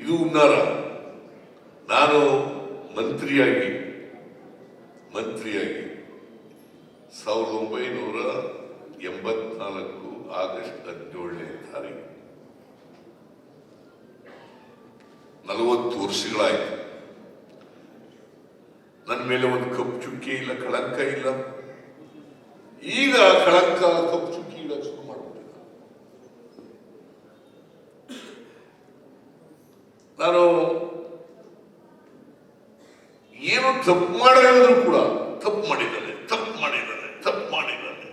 ಇದು ಉನ್ನಾರ ನಾನು ಮಂತ್ರಿಯಾಗಿ ಮಂತ್ರಿಯಾಗಿ ಸಾವಿರದ ಒಂಬೈನೂರ ಎಂಬತ್ನಾಲ್ಕು ಆಗಸ್ಟ್ ಹದಿನೇಳನೇ ತಾರೀಕು. ನಲವತ್ತು ವರ್ಷಗಳಾಯಿತು. ನನ್ನ ಮೇಲೆ ಒಂದು ಕಪ್ಪು ಚುಕ್ಕಿ ಇಲ್ಲ, ಕಳಂಕ ಇಲ್ಲ. ಈಗ ಕಳಂಕ ಕಪ್ಪು ಚುಕ್ಕಿ ಇಲ್ಲ ಶುರು ಮಾಡ್ಬಿಟ್ಟಿಲ್ಲ ನಾನು ಏನು ತಪ್ಪು ಮಾಡಿದ್ರು ಕೂಡ ತಪ್ಪು ಮಾಡಿದ್ದಾರೆ ತಪ್ಪು ಮಾಡಿದ್ದಾರೆ ತಪ್ಪು ಮಾಡಿದ್ದಾರೆ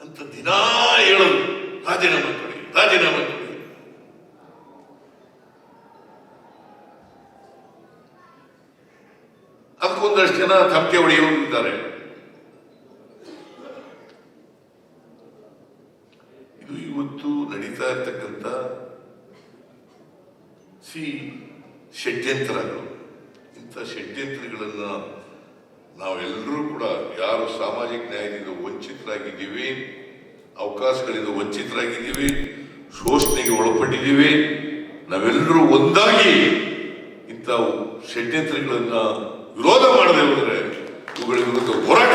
ಅಂತ ದಿನಾ ಹೇಳೋದು ರಾಜೀನಾಮೆ ಕೊಡಿ ರಾಜೀನಾಮೆ ಕೊಡಿ. ಅದಕ್ಕೊಂದಷ್ಟು ಜನ ತಪ್ಪೆ ಹೊಡೆಯೋರು ಇದು ಇವತ್ತು ನಡೀತಾ ಇರ್ತಕ್ಕಂಥ ಸಿ ಷಡ್ಯಂತ್ರಗಳು. ಇಂಥ ಷಡ್ಯಂತ್ರಗಳನ್ನು ನಾವೆಲ್ಲರೂ ಕೂಡ ಯಾರು ಸಾಮಾಜಿಕ ನ್ಯಾಯದಿಂದ ವಂಚಿತರಾಗಿದ್ದೀವಿ, ಅವಕಾಶಗಳಿಂದ ವಂಚಿತರಾಗಿದ್ದೀವಿ ಶೋಷಣೆಗೆ ಒಳಪಟ್ಟಿದ್ದೀವಿ, ನಾವೆಲ್ಲರೂ ಒಂದಾಗಿ ಇಂಥ ಷಡ್ಯಂತ್ರಗಳನ್ನು ವಿರೋಧ ಮಾಡದೆ ಹೋದರೆ ಇವುಗಳ ವಿರುದ್ಧ ಹೋರಾಟ